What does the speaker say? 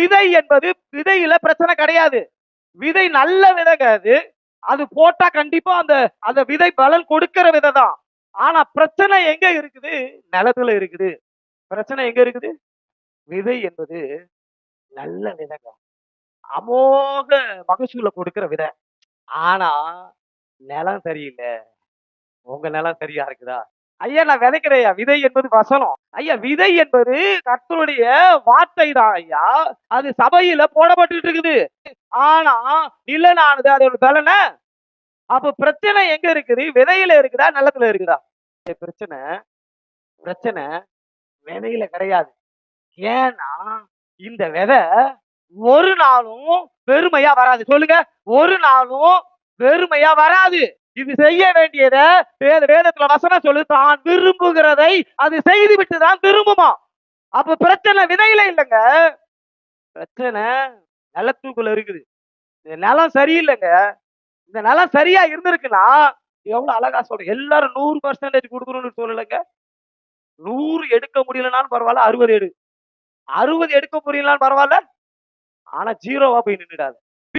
விதை என்பது விதையில பிரச்சனை கிடையாது. விதை நல்ல விதைங்க அது அது போட்டா கண்டிப்பா அந்த அந்த விதை பலன் கொடுக்கிற விதை தான். ஆனா பிரச்சனை எங்க இருக்குது? நிலத்துல இருக்குது. பிரச்சனை எங்க இருக்குது? விதை என்பது நல்ல விதைங்க அமோக மகசூலை கொடுக்கிற விதை. ஆனா நிலம் சரியில்லை. உங்க நிலம் சரியா இருக்குதா? ஐயா நான் விதைக்கிறேயா விதை என்பது வசனம். ஐயா விதை என்பது கர்த்தருடைய வார்த்தை தான் ஐயா. அது சபையில போடப்பட்டு இருக்குது. ஆனா நிலனானது அதோட பலனை. அப்ப பிரச்சனை எங்க இருக்குது? விதையில இருக்குதா? நிலத்துல இருக்குதா? இந்த பிரச்சனை பிரச்சனை விதையில கிடையாது. ஏன்னா இந்த விதை ஒரு நாளும் பெருமையா வராது. சொல்லுங்க ஒரு நாளும் வெறுமையா வராது. இது செய்ய வேண்டியத வேத வேதத்துல வசனம் சொல்லு தான் விரும்புகிறதை அது செய்து விட்டு தான் திரும்புமா? அப்ப பிரச்சனை விதையில இல்லைங்க. பிரச்சனை நிலத்துக்குள்ள இருக்குது. இந்த நிலம் சரியில்லைங்க. இந்த நிலம் சரியா இருந்திருக்குன்னா எவ்வளவு அழகா சொல்றேன் எல்லாரும் நூறு பர்சன்டேஜ் கொடுக்கணும்னு சொல்லலைங்க. நூறு எடுக்க முடியலனாலும் பரவாயில்ல அறுபது எடு. அறுபது எடுக்க முடியலனாலும் பரவாயில்ல ஆனா ஜீரோவா போய் நின்றுடாது